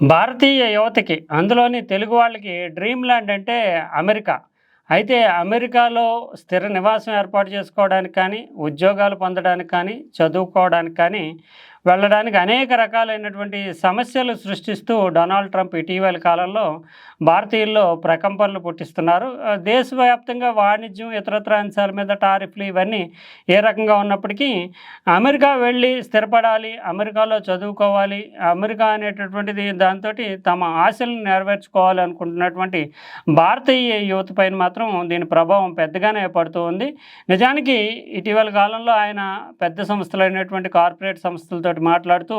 భారతీయ యువతకి అందులోని తెలుగు వాళ్ళకి డ్రీమ్ ల్యాండ్ అంటే అమెరికా. అయితే అమెరికాలో స్థిర నివాసం ఏర్పాటు చేసుకోవడానికి కానీ ఉద్యోగాలు పొందడానికి కానీ చదువుకోవడానికి కానీ వెళ్ళడానికి అనేక రకాలైనటువంటి సమస్యలు సృష్టిస్తూ డొనాల్డ్ ట్రంప్ ఇటీవల కాలంలో భారతీయుల్లో ప్రకంపనలు పుట్టిస్తున్నారు. దేశవ్యాప్తంగా వాణిజ్యం ఇతరత్ర అంశాల మీద టారిఫ్లు ఇవన్నీ ఏ రకంగా ఉన్నప్పటికీ అమెరికా వెళ్ళి స్థిరపడాలి అమెరికాలో చదువుకోవాలి అమెరికా అనేటటువంటిది దాంతో తమ ఆశలను నెరవేర్చుకోవాలి అనుకుంటున్నటువంటి భారతీయ యువత పైన మాత్రం దీని ప్రభావం పెద్దగానే పడుతూ ఉంది. నిజానికి ఇటీవల కాలంలో ఆయన పెద్ద సంస్థలైనటువంటి కార్పొరేట్ సంస్థలతో మాట్లాడుతూ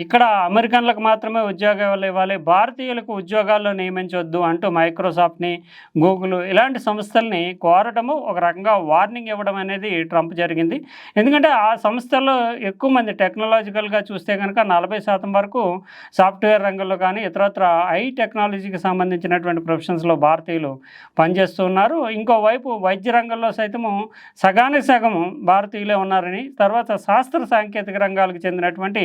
ఇక్కడ అమెరికన్లకు మాత్రమే ఉద్యోగాలు ఇవ్వాలి భారతీయులకు ఉద్యోగాల్లో నియమించవద్దు అంటూ మైక్రోసాఫ్ట్ని గూగుల్ ఇలాంటి సంస్థల్ని కోరటము ఒక రకంగా వార్నింగ్ ఇవ్వడం అనేది ట్రంప్ జరిగింది. ఎందుకంటే ఆ సంస్థల్లో ఎక్కువ మంది టెక్నాలజికల్గా చూస్తే కనుక నలభై శాతం వరకు సాఫ్ట్వేర్ రంగంలో కానీ ఇతరత్ర ఐ టెక్నాలజీకి సంబంధించినటువంటి ప్రొఫెషన్స్లో భారతీయులు పనిచేస్తున్నారు ఇంకోవైపు వైద్య రంగంలో సైతము సగానికి సగము భారతీయులే ఉన్నారని తర్వాత శాస్త్ర సాంకేతిక రంగం రంగాలకు చెందినటువంటి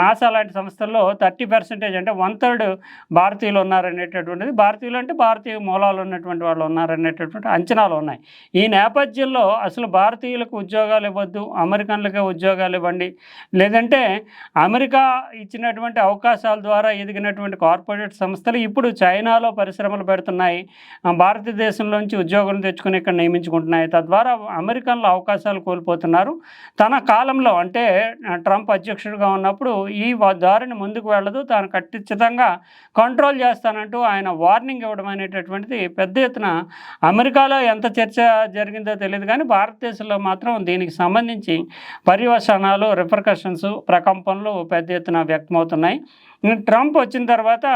నాసా లాంటి సంస్థల్లో థర్టీ పర్సెంటేజ్ అంటే వన్ థర్డ్ భారతీయులు ఉన్నారనేటటువంటిది. భారతీయులు అంటే భారతీయ మూలాలు ఉన్నటువంటి వాళ్ళు ఉన్నారనేటటువంటి అంచనాలు ఉన్నాయి. ఈ నేపథ్యంలో అసలు భారతీయులకు ఉద్యోగాలు ఇవ్వద్దు అమెరికన్లకే ఉద్యోగాలు ఇవ్వండి. లేదంటే అమెరికా ఇచ్చినటువంటి అవకాశాల ద్వారా ఎదిగినటువంటి కార్పొరేట్ సంస్థలు ఇప్పుడు చైనాలో పరిశ్రమలు పెడుతున్నాయి. భారతదేశంలోంచి ఉద్యోగులను తెచ్చుకుని ఇక్కడ నియమించుకుంటున్నాయి. తద్వారా అమెరికన్లు అవకాశాలు కోల్పోతున్నారు. తన కాలంలో అంటే ట్రంప్ అధ్యక్షుడిగా ఉన్నప్పుడు ఈ దారిని ముందుకు వెళ్ళదు తాను ఖచ్చితంగా కంట్రోల్ చేస్తానంటూ ఆయన వార్నింగ్ ఇవ్వడం అనేటటువంటిది పెద్ద ఎత్తున అమెరికాలో ఎంత చర్చ జరిగిందో తెలియదు కానీ భారతదేశంలో మాత్రం దీనికి సంబంధించి పర్యవసనాలు రిపర్కషన్స్ ప్రకంపనలు పెద్ద ఎత్తున వ్యక్తమవుతున్నాయి. ట్రంప్ వచ్చిన తర్వాత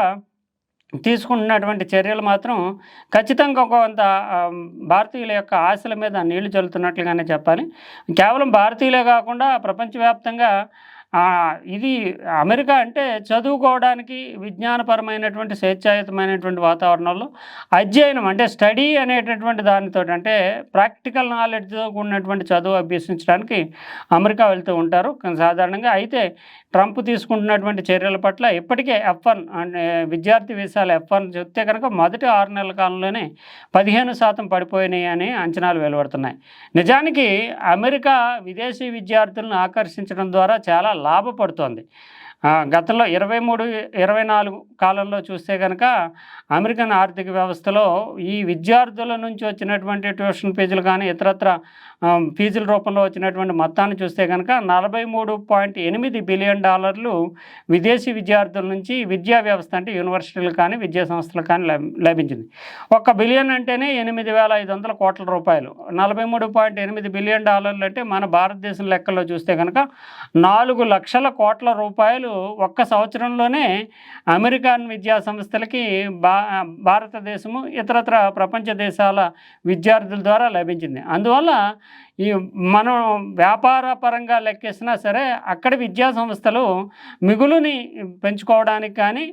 తీసుకుంటున్నటువంటి చర్యలు మాత్రం ఖచ్చితంగా కొంత భారతీయుల యొక్క ఆశల మీద నీళ్ళు చల్లుతున్నట్లుగానే చెప్పాలి. కేవలం భారతీయులే కాకుండా ప్రపంచవ్యాప్తంగా ఇది అమెరికా అంటే చదువుకోవడానికి విజ్ఞానపరమైనటువంటి స్వేచ్ఛాయుతమైనటువంటి వాతావరణంలో అధ్యయనం అంటే స్టడీ అనేటటువంటి దానితో అంటే ప్రాక్టికల్ నాలెడ్జ్తో కూడినటువంటి చదువు అభ్యసించడానికి అమెరికా వెళ్తూ ఉంటారు. సాధారణంగా అయితే ట్రంప్ తీసుకుంటున్నటువంటి చర్యల పట్ల ఇప్పటికే ఎఫ్ వన్ అంటే విద్యార్థి వీసాలు ఎఫ్ వన్ చెప్తే కనుక మొదటి ఆరు నెలల కాలంలోనే పదిహేను శాతం పడిపోయినాయి అని అంచనాలు వెలువడుతున్నాయి. నిజానికి అమెరికా విదేశీ విద్యార్థులను ఆకర్షించడం ద్వారా చాలా లాభపడుతోంది. గతంలో ఇరవై మూడు ఇరవై నాలుగు కాలంలో చూస్తే కనుక అమెరికన్ ఆర్థిక వ్యవస్థలో ఈ విద్యార్థుల నుంచి వచ్చినటువంటి ట్యూషన్ ఫీజులు కానీ ఇతరత్ర ఫీజుల రూపంలో వచ్చినటువంటి మొత్తాన్ని చూస్తే కనుక నలభై మూడు పాయింట్ ఎనిమిది బిలియన్ డాలర్లు విదేశీ విద్యార్థుల నుంచి విద్యా వ్యవస్థ అంటే యూనివర్సిటీలు కానీ విద్యా సంస్థలు కానీ లభించింది. ఒక్క బిలియన్ అంటేనే ఎనిమిది వేల ఐదు వందల కోట్ల రూపాయలు. నలభై మూడు పాయింట్ ఎనిమిది బిలియన్ డాలర్లు అంటే మన భారతదేశం లెక్కల్లో చూస్తే కనుక నాలుగు లక్షల కోట్ల రూపాయలు ఒక్క సంవత్సరంలోనే అమెరికన్ విద్యా సంస్థలకి బా భారతదేశము ఇతరత్ర ప్రపంచ దేశాల విద్యార్థుల ద్వారా లభించింది. అందువల్ల ఈ మనం వ్యాపార పరంగా లెక్కేసినా సరే అక్కడ విద్యా సంస్థలు మిగులుని పెంచుకోవడానికి కానీ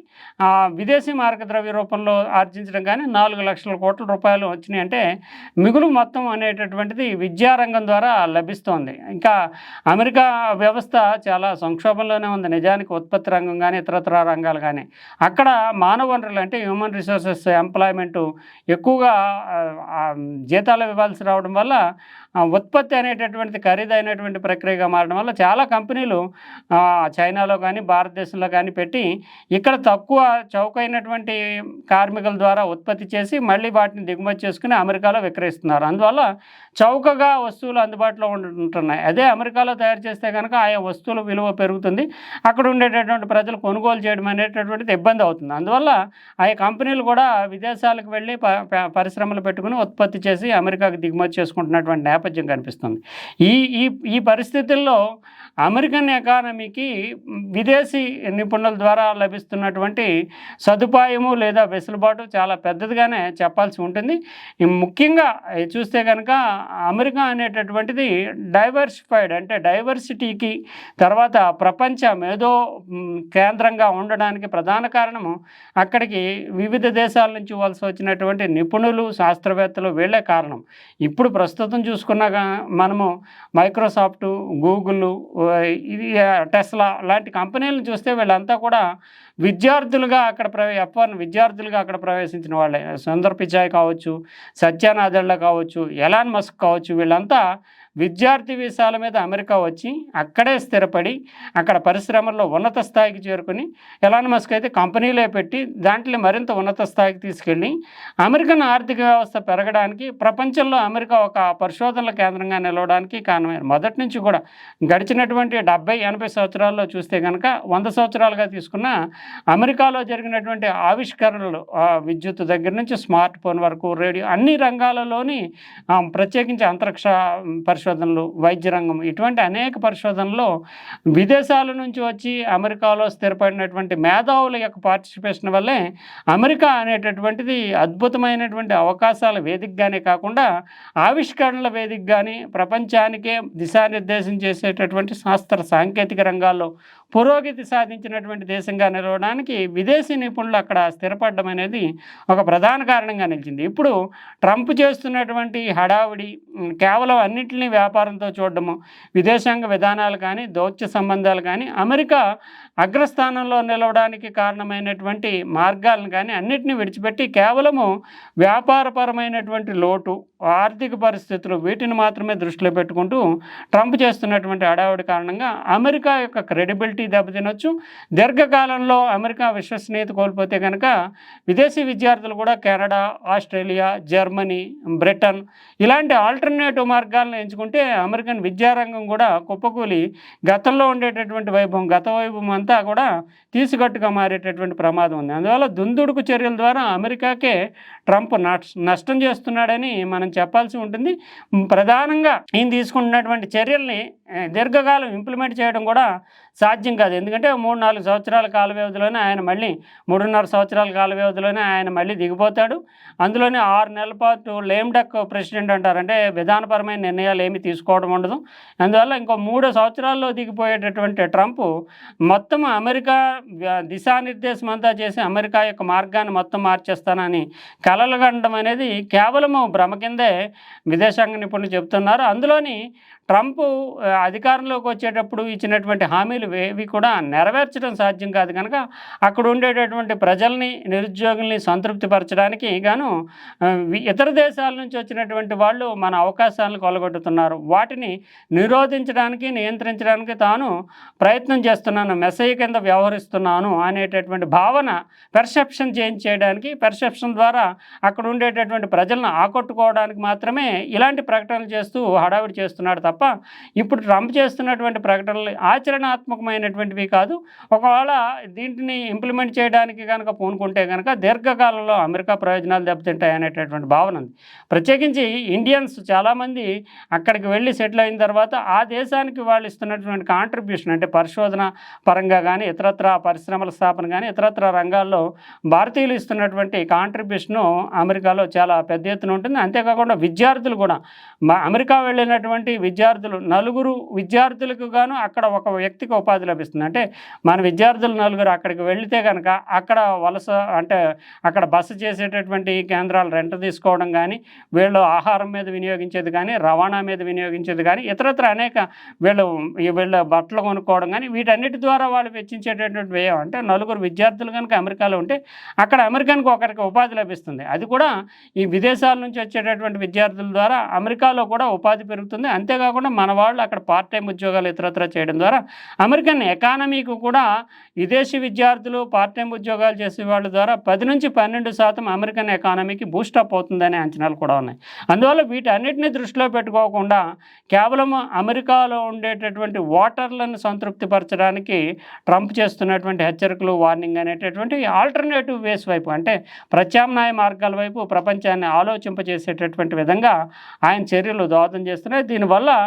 విదేశీ మార్గద్రవ్య రూపంలో ఆర్జించడం కానీ నాలుగు లక్షల కోట్ల రూపాయలు వచ్చినాయి అంటే మిగులు మొత్తం అనేటటువంటిది విద్యారంగం ద్వారా లభిస్తోంది. ఇంకా అమెరికా వ్యవస్థ చాలా సంక్షోభంలోనే ఉంది. నిజానికి ఉత్పత్తి రంగం కానీ ఇతరత్ర రంగాలు కానీ. అక్కడ మానవ వనరులు అంటే హ్యూమన్ రిసోర్సెస్ ఎంప్లాయ్మెంటు ఎక్కువగా జీతాలు ఇవ్వాల్సి రావడం వల్ల ఉత్పత్తి అనేటటువంటిది ఖరీదైనటువంటి ప్రక్రియగా మారడం వల్ల చాలా కంపెనీలు చైనాలో కానీ భారతదేశంలో కానీ పెట్టి ఇక్కడ తక్కువ చౌకైనటువంటి కార్మికుల ద్వారా ఉత్పత్తి చేసి మళ్ళీ వాటిని దిగుమతి చేసుకుని అమెరికాలో విక్రయిస్తున్నారు. అందువల్ల చౌకగా వస్తువులు అందుబాటులో ఉంటున్నాయి. అదే అమెరికాలో తయారు చేస్తే కనుక ఆయా వస్తువుల విలువ పెరుగుతుంది. అక్కడ ఉండేటటువంటి ప్రజలు కొనుగోలు చేయడం అనేటటువంటిది ఇబ్బంది అవుతుంది. అందువల్ల ఆయా కంపెనీలు కూడా విదేశాలకు వెళ్ళి పరిశ్రమలు పెట్టుకుని ఉత్పత్తి చేసి అమెరికాకు దిగుమతి చేసుకుంటున్నటువంటి నేపథ్యం కనిపిస్తుంది. ఈ ఈ ఈ పరిస్థితుల్లో అమెరికన్ ఎకానమీకి విదేశీ నిపుణుల ద్వారా లభిస్తున్నటువంటి సదుపాయము లేదా వెసులుబాటు చాలా పెద్దదిగానే చెప్పాల్సి ఉంటుంది. ముఖ్యంగా చూస్తే కనుక అమెరికా అనేటటువంటిది డైవర్సిఫైడ్ అంటే డైవర్సిటీకి తర్వాత ప్రపంచ మేధో కేంద్రంగా ఉండడానికి ప్రధాన కారణము అక్కడికి వివిధ దేశాల నుంచి వలస వచ్చినటువంటి నిపుణులు శాస్త్రవేత్తలు వీళ్ళే కారణం. ఇప్పుడు ప్రస్తుతం చూసుకున్నాక మనము మైక్రోసాఫ్ట్ గూగుల్ ఇది టెస్లా లాంటి కంపెనీలను చూస్తే వీళ్ళంతా కూడా విద్యార్థులుగా అక్కడ ప్రవే ఎఫ్ఆర్ విద్యార్థులుగా అక్కడ ప్రవేశించిన వాళ్ళే. సుందర్ పిచాయ్ కావచ్చు సత్యానాదళ్ళ కావచ్చు ఎలాన్ మస్క్ కావచ్చు వీళ్ళంతా విద్యార్థి వీసాల మీద అమెరికా వచ్చి అక్కడే స్థిరపడి అక్కడ పరిశ్రమల్లో ఉన్నత స్థాయికి చేరుకుని ఎలాన్ మస్క్ అయితే కంపెనీలే పెట్టి దాంట్లో మరింత ఉన్నత స్థాయికి తీసుకెళ్ళి అమెరికన్ ఆర్థిక వ్యవస్థ పెరగడానికి ప్రపంచంలో అమెరికా ఒక పరిశోధనల కేంద్రంగా నిలవడానికి కారణమైన మొదటి నుంచి కూడా గడిచినటువంటి డెబ్బై ఎనభై సంవత్సరాల్లో చూస్తే కనుక వంద సంవత్సరాలుగా తీసుకున్న అమెరికాలో జరిగినటువంటి ఆవిష్కరణలు ఆ విద్యుత్ దగ్గర నుంచి స్మార్ట్ ఫోన్ వరకు రేడియో అన్ని రంగాలలోని ప్రత్యేకించి అంతరిక్ష పరిశోధన పరిశోధనలు వైద్య రంగం ఇటువంటి అనేక పరిశోధనలో విదేశాల నుంచి వచ్చి అమెరికాలో స్థిరపడినటువంటి మేధావుల యొక్క పార్టిసిపేషన్ వల్లే అమెరికా అనేటటువంటిది అద్భుతమైనటువంటి అవకాశాల వేదికగానే కాకుండా ఆవిష్కరణల వేదిక కానీ ప్రపంచానికే దిశానిర్దేశం చేసేటటువంటి శాస్త్ర సాంకేతిక రంగాల్లో పురోగతి సాధించినటువంటి దేశంగా నిలవడానికి విదేశీ నిపుణులు అక్కడ స్థిరపడడం అనేది ఒక ప్రధాన కారణంగా నిలిచింది. ఇప్పుడు ట్రంప్ చేస్తున్నటువంటి హడావుడి కేవలం అన్నింటినీ వ్యాపారంతో చూడడము విదేశాంగ విధానాలు కానీ దౌత్య సంబంధాలు కానీ అమెరికా అగ్రస్థానంలో నిలవడానికి కారణమైనటువంటి మార్గాలను కానీ అన్నింటినీ విడిచిపెట్టి కేవలము వ్యాపారపరమైనటువంటి లోటు ఆర్థిక పరిస్థితులు వీటిని మాత్రమే దృష్టిలో పెట్టుకుంటూ ట్రంప్ చేస్తున్నటువంటి హడావుడి కారణంగా అమెరికా యొక్క క్రెడిబిలిటీ దెబ్బతినొచ్చు. దీర్ఘకాలంలో అమెరికా విశ్వసనీయత కోల్పోతే కనుక విదేశీ విద్యార్థులు కూడా కెనడా ఆస్ట్రేలియా జర్మనీ బ్రిటన్ ఇలాంటి ఆల్టర్నేటివ్ మార్గాలను ఎంచుకుంటే అమెరికన్ విద్యారంగం కూడా కుప్పకూలి గతంలో ఉండేటటువంటి వైభవం గత వైభవం అంతా కూడా తీసుకట్టుగా మారేటటువంటి ప్రమాదం ఉంది. అందువల్ల దుందుడుకు చర్యల ద్వారా అమెరికాకే ట్రంప్ నష్టం చేస్తున్నాడని మనం చెప్పాల్సి ఉంటుంది. ప్రధానంగా ఈయన తీసుకుంటున్నటువంటి చర్యల్ని దీర్ఘకాలం ఇంప్లిమెంట్ చేయడం కూడా సాధ్యం కాదు. ఎందుకంటే మూడు నాలుగు సంవత్సరాల కాల వ్యవధిలోనే ఆయన మళ్ళీ మూడున్నర సంవత్సరాల కాల వ్యవధిలోనే ఆయన మళ్ళీ దిగిపోతాడు. అందులోనే ఆరు నెలల పాటు లేమ్డక్ ప్రెసిడెంట్ అంటారు అంటే విధానపరమైన నిర్ణయాలు ఏమీ తీసుకోవడం ఉండదు. అందువల్ల ఇంకో మూడు సంవత్సరాల్లో దిగిపోయేటటువంటి ట్రంప్ మొత్తం అమెరికా దిశానిర్దేశం అంతా చేసి అమెరికా యొక్క మార్గాన్ని మొత్తం మార్చేస్తానని కలలు కనడం అనేది కేవలము భ్రమ కిందే విదేశాంగ నిపుణులు చెబుతున్నారు. అందులోని ట్రంప్ అధికారంలోకి వచ్చేటప్పుడు ఇచ్చినటువంటి హామీలు ఏవి కూడా నెరవేర్చడం సాధ్యం కాదు కనుక అక్కడ ఉండేటటువంటి ప్రజల్ని నిరుద్యోగుల్ని సంతృప్తిపరచడానికి గాను ఇతర దేశాల నుంచి వచ్చినటువంటి వాళ్ళు మన అవకాశాలను కొలగొట్టుతున్నారు. వాటిని నిరోధించడానికి నియంత్రించడానికి తాను ప్రయత్నం చేస్తున్నాను మెసేజ్ కింద వ్యవహరిస్తున్నాను అనేటటువంటి భావన పెర్సెప్షన్ చేంజ్ చేయడానికి పెర్సెప్షన్ ద్వారా అక్కడ ఉండేటటువంటి ప్రజలను ఆకట్టుకోవడానికి మాత్రమే ఇలాంటి ప్రకటనలు చేస్తూ హడావిడి చేస్తున్నాడు తప్ప ఇప్పుడు ట్రంప్ చేస్తున్నటువంటి ప్రకటనలు ఆచరణాత్మకమైనటువంటివి కాదు. ఒకవేళ దీంటిని ఇంప్లిమెంట్ చేయడానికి కనుక పూనుకుంటే కనుక దీర్ఘకాలంలో అమెరికా ప్రయోజనాలు దెబ్బతింటాయి అనేటటువంటి భావన ఉంది. ప్రత్యేకించి ఇండియన్స్ చాలామంది అక్కడికి వెళ్ళి సెటిల్ అయిన తర్వాత ఆ దేశానికి వాళ్ళు ఇస్తున్నటువంటి కాంట్రిబ్యూషన్ అంటే పరిశోధన పరంగా కానీ ఇతరత్ర పరిశ్రమల స్థాపన కానీ ఇతరత్ర రంగాల్లో భారతీయులు ఇస్తున్నటువంటి కాంట్రిబ్యూషను అమెరికాలో చాలా పెద్ద ఎత్తున ఉంటుంది. అంతేకాకుండా విద్యార్థులు కూడా అమెరికా వెళ్ళినటువంటి విద్యార్థులు విద్యార్థులు నలుగురు విద్యార్థులకు గాను అక్కడ ఒక వ్యక్తికి ఉపాధి లభిస్తుంది. అంటే మన విద్యార్థులు నలుగురు అక్కడికి వెళితే కనుక అక్కడ వలస అంటే అక్కడ బస చేసేటటువంటి కేంద్రాలు రెంట్ తీసుకోవడం కానీ వీళ్ళు ఆహారం మీద వినియోగించేది కానీ రవాణా మీద వినియోగించేది కానీ ఇతరత్ర అనేక వీళ్ళు వీళ్ళ బట్టలు కొనుక్కోవడం కానీ వీటన్నిటి ద్వారా వాళ్ళు వెచ్చించేటటువంటి వ్యయం. అంటే నలుగురు విద్యార్థులు కనుక అమెరికాలో ఉంటే అక్కడ అమెరికన్కి ఒకరికి ఉపాధి లభిస్తుంది. అది కూడా ఈ విదేశాల నుంచి వచ్చేటటువంటి విద్యార్థుల ద్వారా అమెరికాలో కూడా ఉపాధి పెరుగుతుంది. అంతేకాకుండా మన వాళ్ళు అక్కడ పార్ట్ టైం ఉద్యోగాలు ఇతరత్ర చేయడం ద్వారా అమెరికన్ ఎకానమీకి కూడా విదేశీ విద్యార్థులు పార్ట్ టైం ఉద్యోగాలు చేసే వాళ్ళ ద్వారా పది నుంచి పన్నెండు శాతం అమెరికన్ ఎకానమీకి బూస్టప్ అవుతుందనే అంచనాలు కూడా ఉన్నాయి. అందువల్ల వీటన్నిటిని దృష్టిలో పెట్టుకోకుండా కేవలం అమెరికాలో ఉండేటటువంటి ఓటర్లను సంతృప్తిపరచడానికి ట్రంప్ చేస్తున్నటువంటి హెచ్చరికలు వార్నింగ్ అనేటటువంటి ఆల్టర్నేటివ్ వేస్ వైపు అంటే ప్రత్యామ్నాయ మార్గాల వైపు ప్రపంచాన్ని ఆలోచింపజేసేటటువంటి విధంగా ఆయన చర్యలు దోహదం చేస్తున్నాయి. దీనివల్ల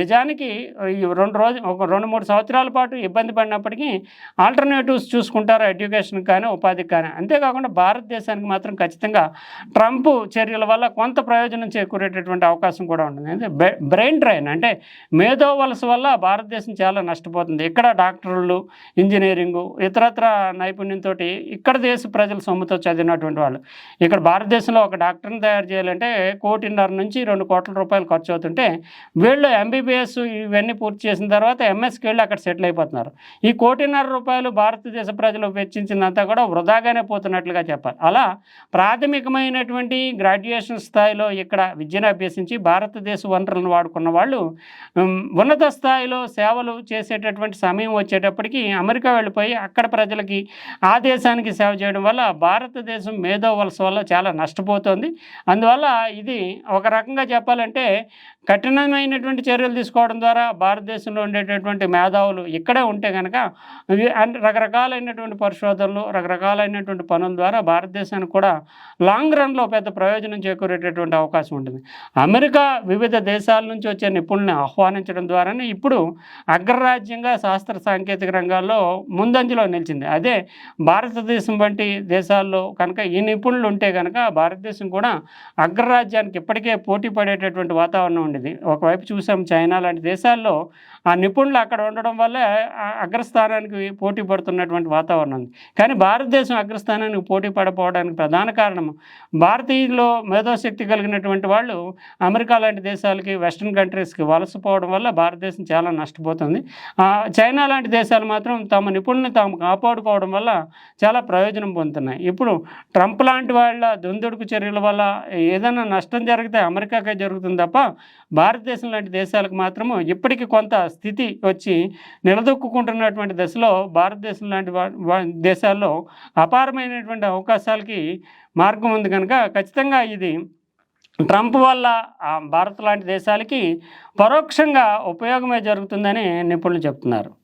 నిజానికి ఈ రెండు రోజు ఒక రెండు మూడు సంవత్సరాల పాటు ఇబ్బంది పడినప్పటికీ ఆల్టర్నేటివ్స్ చూసుకుంటారు ఎడ్యుకేషన్ కానీ ఉపాధికి కానీ? అంతేకాకుండా భారతదేశానికి మాత్రం ఖచ్చితంగా ట్రంప్ చర్యల వల్ల కొంత ప్రయోజనం చేకూరేటటువంటి అవకాశం కూడా ఉంటుంది. అంటే బ్రెయిన్ డ్రైన్ అంటే మేధో వలస వల్ల భారతదేశం చాలా నష్టపోతుంది. ఇక్కడ డాక్టర్లు ఇంజనీరింగు ఇతరత్ర నైపుణ్యంతో ఇక్కడ దేశ ప్రజల సొమ్ముతో చదివినటువంటి వాళ్ళు. ఇక్కడ భారతదేశంలో ఒక డాక్టర్ని తయారు చేయాలంటే కోటిన్నర నుంచి రెండు కోట్ల రూపాయలు ఖర్చు అవుతుంటే వీళ్ళు ఎంబీ ఎంబీబీఎస్ ఇవన్నీ పూర్తి చేసిన తర్వాత ఎంఎస్కి వెళ్ళి అక్కడ సెటిల్ అయిపోతున్నారు. ఈ కోటిన్నర రూపాయలు భారతదేశ ప్రజలు వెచ్చించిందంతా కూడా వృధాగానే పోతున్నట్లుగా చెప్పాలి. అలా ప్రాథమికమైనటువంటి గ్రాడ్యుయేషన్ స్థాయిలో ఇక్కడ విద్యను అభ్యసించి భారతదేశ వనరులను వాడుకున్న వాళ్ళు ఉన్నత స్థాయిలో సేవలు చేసేటటువంటి సమయం వచ్చేటప్పటికి అమెరికా వెళ్ళిపోయి అక్కడ ప్రజలకి ఆ దేశానికి సేవ చేయడం వల్ల భారతదేశం మేధో వలస వల్ల చాలా నష్టపోతుంది. అందువల్ల ఇది ఒక రకంగా చెప్పాలంటే కఠినమైనటువంటి చర్యలు తీసుకోవడం ద్వారా భారతదేశంలో ఉండేటటువంటి మేధావులు ఇక్కడే ఉంటే కనుక రకరకాలైనటువంటి పరిశోధనలు రకరకాలైనటువంటి పనుల ద్వారా భారతదేశానికి కూడా లాంగ్ రన్లో పెద్ద ప్రయోజనం చేకూరేటటువంటి అవకాశం ఉంటుంది. అమెరికా వివిధ దేశాల నుంచి వచ్చే నిపుణుల్ని ఆహ్వానించడం ద్వారానే ఇప్పుడు అగ్రరాజ్యంగా శాస్త్ర సాంకేతిక రంగాల్లో ముందంజలో నిలిచింది. అదే భారతదేశం వంటి దేశాల్లో కనుక ఈ నిపుణులు ఉంటే కనుక భారతదేశం కూడా అగ్రరాజ్యానికి ఇప్పటికే పోటీ పడేటటువంటి వాతావరణం ఉండేది ఒకవైపు చూసాం చైనా లాంటి దేశాల్లో ఆ నిపుణులు అక్కడ ఉండడం వల్ల ఆ అగ్రస్థానానికి పోటీ పడుతున్నటువంటి వాతావరణం ఉంది. కానీ భారతదేశం అగ్రస్థానానికి పోటీ పడపోవడానికి ప్రధాన కారణం భారతీయుల్లో మేధోశక్తి కలిగినటువంటి వాళ్ళు అమెరికా లాంటి దేశాలకి వెస్ట్రన్ కంట్రీస్కి వలసపోవడం వల్ల భారతదేశం చాలా నష్టపోతుంది. చైనా లాంటి దేశాలు మాత్రం తమ నిపుణులను తాము కాపాడుకోవడం వల్ల చాలా ప్రయోజనం పొందుతున్నాయి. ఇప్పుడు ట్రంప్ లాంటి వాళ్ళ దుందుడుకు చర్యల వల్ల ఏదైనా నష్టం జరిగితే అమెరికాకే జరుగుతుంది తప్ప భారతదేశం లాంటి దేశాలకు మాత్రము ఇప్పటికీ కొంత స్థితి వచ్చి నిలదొక్కుంటున్నటువంటి దశలో భారతదేశం లాంటి దేశాల్లో అపారమైనటువంటి అవకాశాలకి మార్గం ఉంది కనుక ఖచ్చితంగా ఇది ట్రంప్ వల్ల భారత్ లాంటి దేశాలకి పరోక్షంగా ఉపయోగమే జరుగుతుందని నిపుణులు చెప్తున్నారు.